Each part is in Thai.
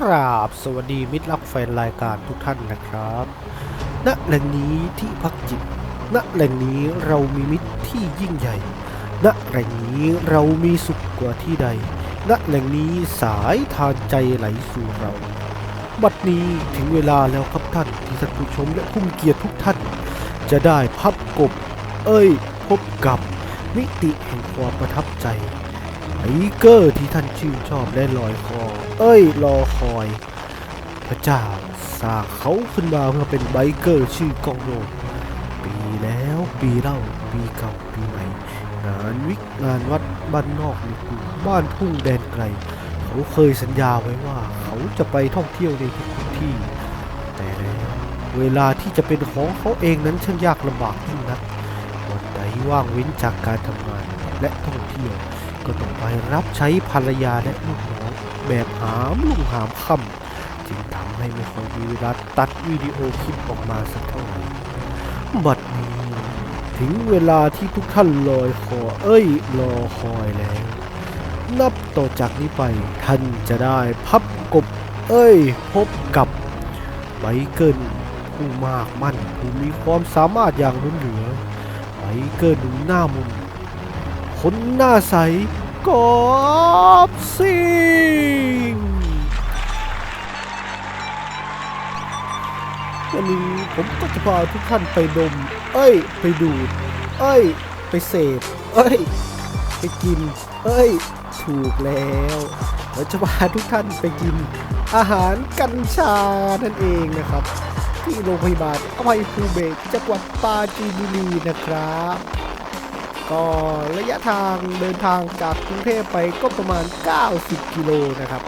กราบสวัสดีมิตรรักแฟนรายการทุกท่านนะครับ ณ แหล่งนี้ที่พักจิต ณ แหล่งนี้เรามีมิตรที่ยิ่งใหญ่ ณ แหล่งนี้เรามีสุขกว่าที่ใด ณ แหล่งนี้สายทานใจไหลสู่เรา บัดนี้ถึงเวลาแล้วครับท่านที่ท่านผู้ชมและผู้มีเกียรติทุกท่าน จะได้พับกบ เอ้ย พบกับมิติแห่งความประทับใจ เกอร์ที่ท่านชื่นชอบและลอยคอ เอ้ยรอคอย พระเจ้าสร้างเขาขึ้นมาเพื่อเป็นไบเกอร์ชื่อกองโลกปีแล้วปีเล่าปีเก่าปีใหม่งานวิกงานวัดบ้านนอกในกรุงบ้านทุ่งแดนไกล เขาเคยสัญญาไว้ว่าเขาจะไปท่องเที่ยวในทุกที่ แต่แล้วเวลาที่จะเป็นของเขาเองนั้นช่างยากลำบากยิ่งนักวันใดว่างเว้นจากการทำงานและท่องเที่ยว ก็ต้องไปรับใช้ภรรยาและลูกน้องแบบหามลุ่งหามค่ำจึงทำให้ไม่ค่อยมีเวลาตัดวิดีโอคลิปออกมาสักเท่าไหร่บัดนี้ถึงเวลาที่ทุกท่านลอยคอเอ้ยรอคอยแล้ว นับต่อจากนี้ไปท่านจะได้พับกบเอ้ย พบกับไบเกิลผู้มากมั่นผู้มีความสามารถอย่างล้นเหลือไบเกิลหนุ่มหน้ามนคนหน้าใส กอบซิงวันนี้ผมก็จะพาทุกท่านไปดม เอ้ย ไปดูด เอ้ย ไปเสพ เอ้ย ไปกิน เอ้ย ถูกแล้วเราจะพาทุกท่านไปกิน อาหารกัญชานั่นเองนะครับ ที่โรงพยาบาลอภัยภูเบศจังหวัดปราจีนบุรีนะครับ ก็ระยะทางเดินทางจากกรุงเทพไปก็ประมาณ 90 กิโลนะครับ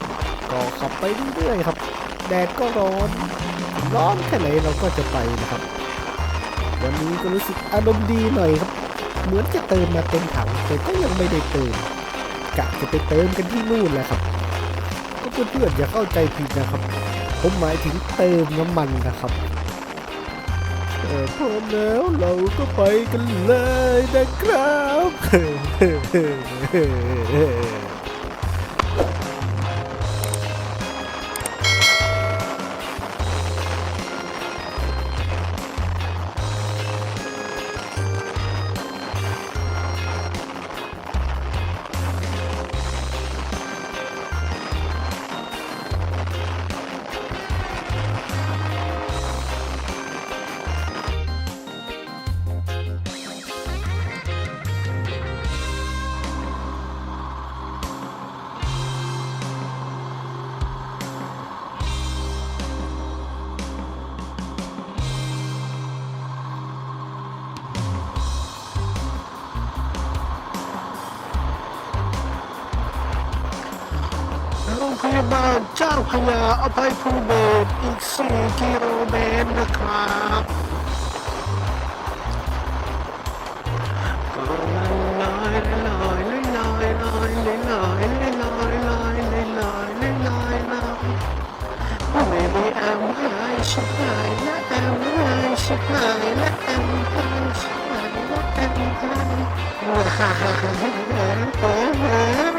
ก็ขับไปเรื่อยๆครับ แดดก็ร้อน ร้อนแค่ไหนเราก็จะไปนะครับ วันนี้ก็รู้สึกอารมณ์ดีหน่อยครับ เหมือนจะเติมมาเต็มถังแต่ก็ยังไม่ได้เติมกะจะไปเติมกันที่นู่นแหละครับ ก็เพื่อนๆอย่าเข้าใจผิดนะครับ ผมหมายถึงเติมน้ำมันนะครับ พร้อมแล้วเราก็ไปกันเลยนะครับาพยาอะไปผู้เบศอีก 4 กิโลเมตรนะครับลอยลอยลอยลอมหายชิบหายละแอมหายชิบหายละแอมหายฮ่าฮ่าฮ่ลฮ่าฮ่า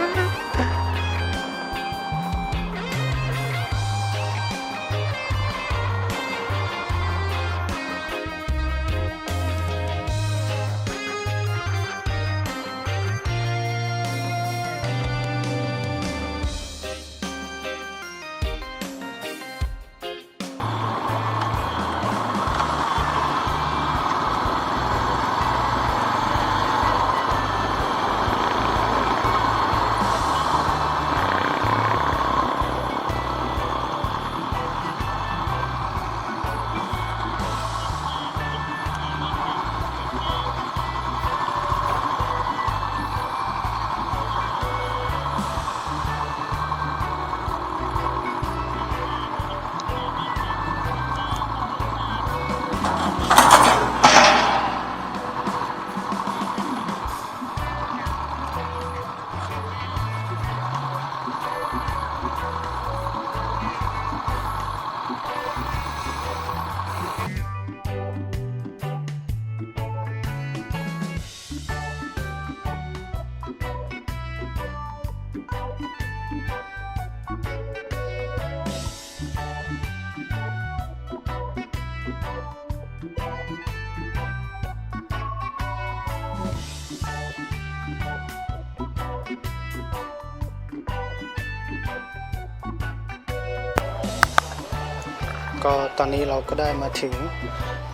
ก็ตอนนี้เราก็ได้มาถึง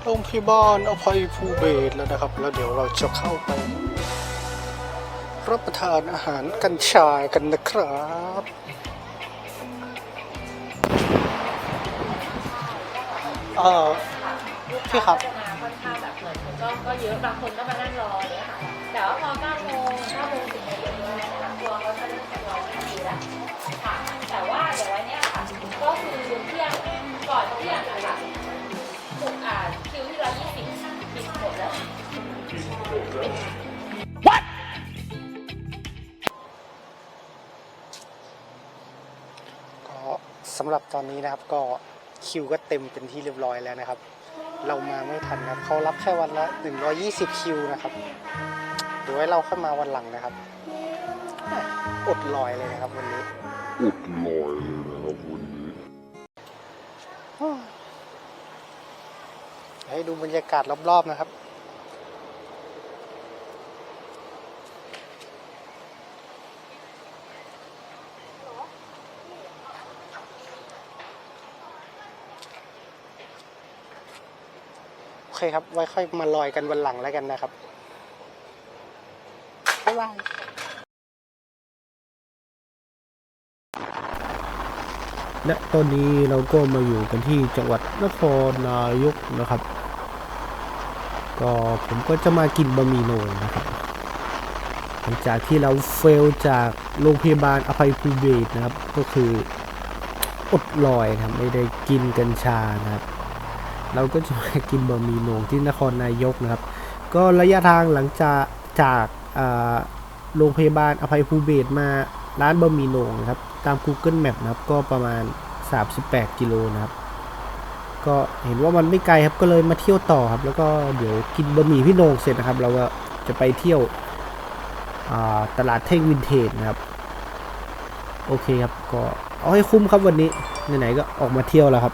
โรงพยาบาลอภัยภูเบศแล้วนะครับ แล้วเดี๋ยวเราจะเข้าไป รับประทานอาหารกัญชากันนะครับเออพี่ครับมาค่อนข้างแบบเหมือนก็ก็เยอะบางคนก็มานั่งรอเนี่ยค่ะแต่ว่าพอ9โมง9โมงถึงเย็นนะคะตัวเขาจะเริ่มทยอยไม่ดีแล้วค่ะ ก่อนเที่ยงอะค่ะถูกอ่านคิวที่ร้อยยี่สิบปิดหมดแล้วก็สำหรับตอนนี้นะครับก็คิวก็เต็มเป็นที่เรียบร้อยแล้วนะครับ เรามาไม่ทันนะครับเขารับแค่วันละ 120 คิวนะครับเดี๋ยวไว้เราค่อยมาวันหลังนะครับอดลอยเลยนะครับวันนี้ อุดลอยเลยนะครับวันนี้ ให้ดูบรรยากาศรอบ ๆ นะครับ โอเคครับ ไว้ค่อยมาลอยกันวันหลังแล้วกันนะครับ บ๊ายบายและตอนนี้เราก็มาอยู่กันที่จังหวัดนครนายกนะครับ ก็ผมก็จะมากินบะหมี่โหน่งนะครับหลังจากที่เราเฟลจากโรงพยาบาลอภัยภูเบศนะครับ ก็คืออดลอยนะครับไม่ได้กินกัญชานะครับ เราก็จะมากินบะหมี่โหน่งที่นครนายกนะครับ ก็ระยะทางหลังจากจากโรงพยาบาลอภัยภูเบศมาร้านบะหมี่โหน่งนะครับ ตาม Google Map นะครับก็ประมาณ 38 กิโลนะครับ ก็เห็นว่ามันไม่ไกลครับก็เลยมาเที่ยวต่อครับ แล้วก็เดี๋ยวกินบะหมี่พี่โหน่งเสร็จนะครับ เราก็จะไปเที่ยวตลาดเท่งวินเทจนะครับ โอเคครับก็เอาให้คุ้มครับวันนี้ไหนๆก็ออกมาเที่ยวแล้วครับ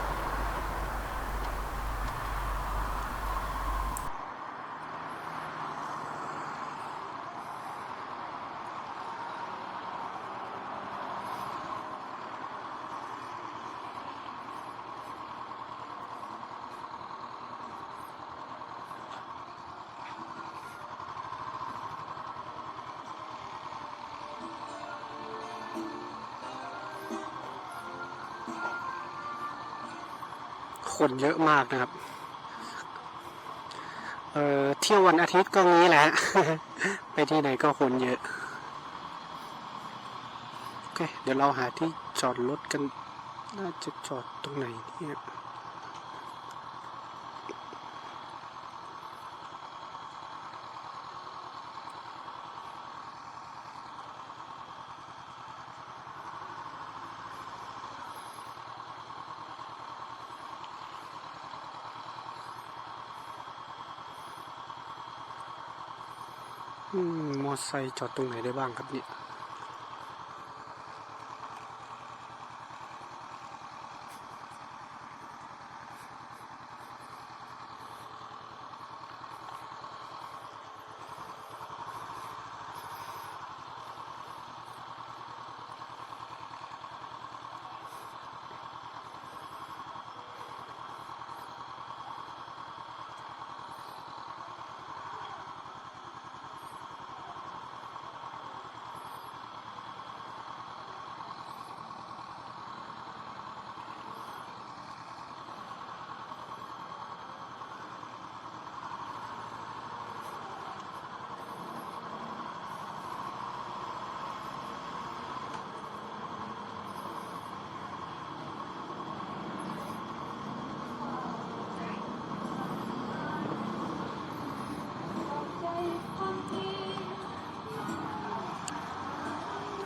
คนเยอะมากนะครับ เอ่อเที่ยววันอาทิตย์ก็งี้แหละ ไปที่ไหนก็คนเยอะ โอเค เดี๋ยวเราหาที่จอดรถกัน น่าจะจอดตรงไหนเนี่ย มอไซค์จอดตรงไหนได้บ้างครับเนี่ย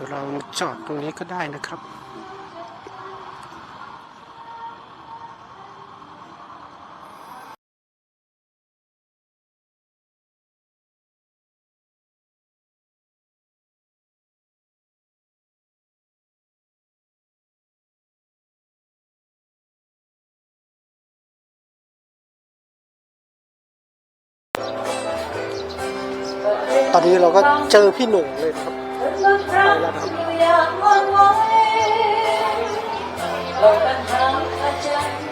ดี๋ยวเราจอดตรงนี้ก็ได้นะครับตอนนี้เราก็เจอพี่หนุ่งเลย ล้วครับเรากันทั้งอาจารย์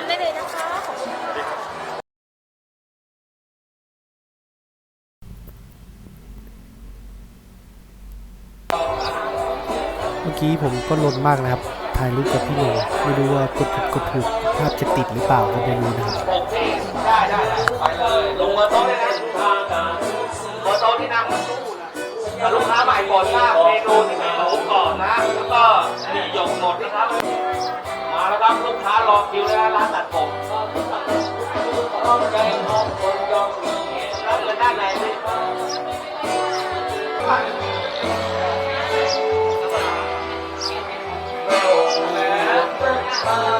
รับน้ำได้เลยนะคะขอบคุณค่ะเมื่อกี้ผมก็ลนมากนะครับ ถ่ายรูปกับพี่โหนงไม่รู้ว่ากดผิดกดถูกภาพจะติดหรือเปล่าก็ไม่รู้นะครับ ได้ได้ได้ไปเลยลงมาโต๊ะเลยนะบนโต๊ะที่นั่งบนตู้นะถ้าลูกค้าใหม่ก่อนทราบเมนูที่เป็นหมูกรอบนะ แล้วก็นี่หยกหมดนะครับมาแล้ว ค้ารอคิวแล้วร้านตัดผมร้องใจของคนยอมมีแล้วเงินด้านในนี่และ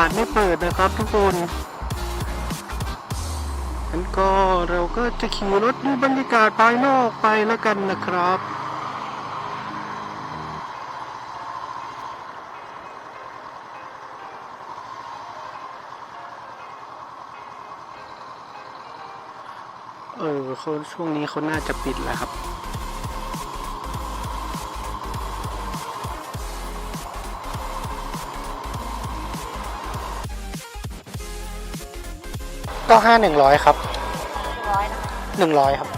าดไม่เปิดนะครับทุกคนงั้นก็เราก็จะขี่รถดูบรรยากาศภายนอกไปแล้วกันนะครับเออเขาช่วงนี้เขาน่าจะปิดแล้วครับ ก็ห้าหนึ่งร้อยครับ ร้อยนะคะหนึ่งร้อยครับ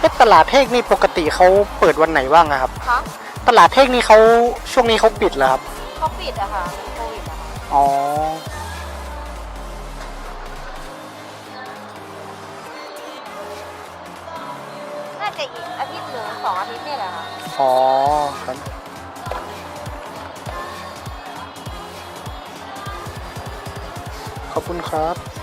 เอ๊ะตลาดเทกนี่ปกติเขาเปิดวันไหนบ้างอะครับ คะตลาดเทกนี่เขาช่วงนี้เขาปิดแล้วครับ เขาปิดอะค่ะมีโควิดอะค่ะ อ๋อ อ๋อครับขอบคุณครับ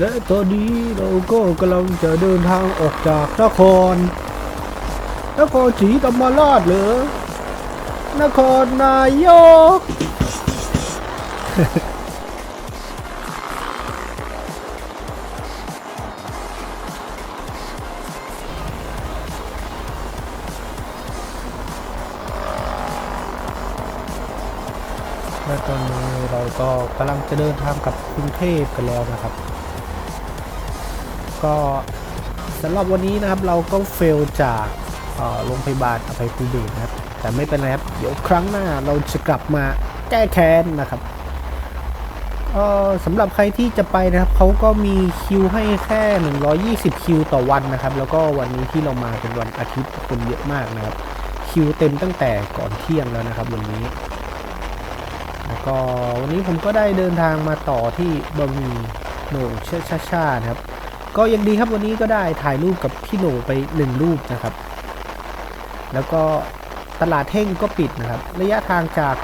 และตอนนี้เราก็กำลังจะเดินทางออกจากนคร นครศรีธรรมราชเหรอนครนายก และตอนนี้เราก็กำลังจะเดินทางกลับกรุงเทพกันแล้วนะครับ ก็สำหรับวันนี้นะครับเราก็เฟลจากโรงพยาบาลอภัยภูเบศนะครับ แต่ไม่เป็นไรครับ เดี๋ยวครั้งหน้าเราจะกลับมาแก้แค้นนะครับก็สำหรับใครที่จะไปนะครับเขาก็มีคิวให้แค่ 120 คิวต่อวันนะครับ แล้วก็วันนี้ที่เรามาเป็นวันอาทิตย์คนเยอะมากนะครับ คิวเต็มตั้งแต่ก่อนเที่ยงแล้วนะครับวันนี้ แล้วก็วันนี้ผมก็ได้เดินทางมาต่อที่บะหมี่โหน่งชาชาชานะครับ ก็ยังดีครับวันนี้ก็ได้ถ่ายรูปกับพี่โหน่ไปหนึ่งรูปนะครับ แล้วก็ตลาดเท่งก็ปิดนะครับ ระยะทางจาก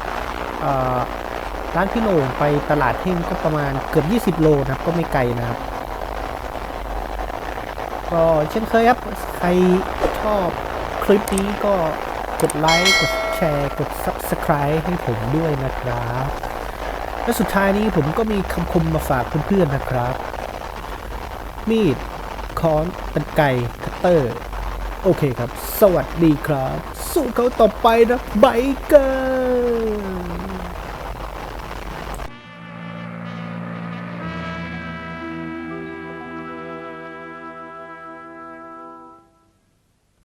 ร้านพี่โหน่งไปตลาดเท่งก็ประมาณเกือบ 20 โลนะครับ ก็ไม่ไกลนะครับ ก็เช่นเคยครับ ใครชอบคลิปนี้ก็กดไลค์ กดแชร์ กด Subscribe ให้ผมด้วยนะครับ และสุดท้ายนี้ผมก็มีคำคมมาฝากเพื่อนๆนะครับ มีด ค้อนตะไกคัตเตอร์ โอเคครับ สวัสดีครับ สู้เขาต่อไปนะไบเกอร์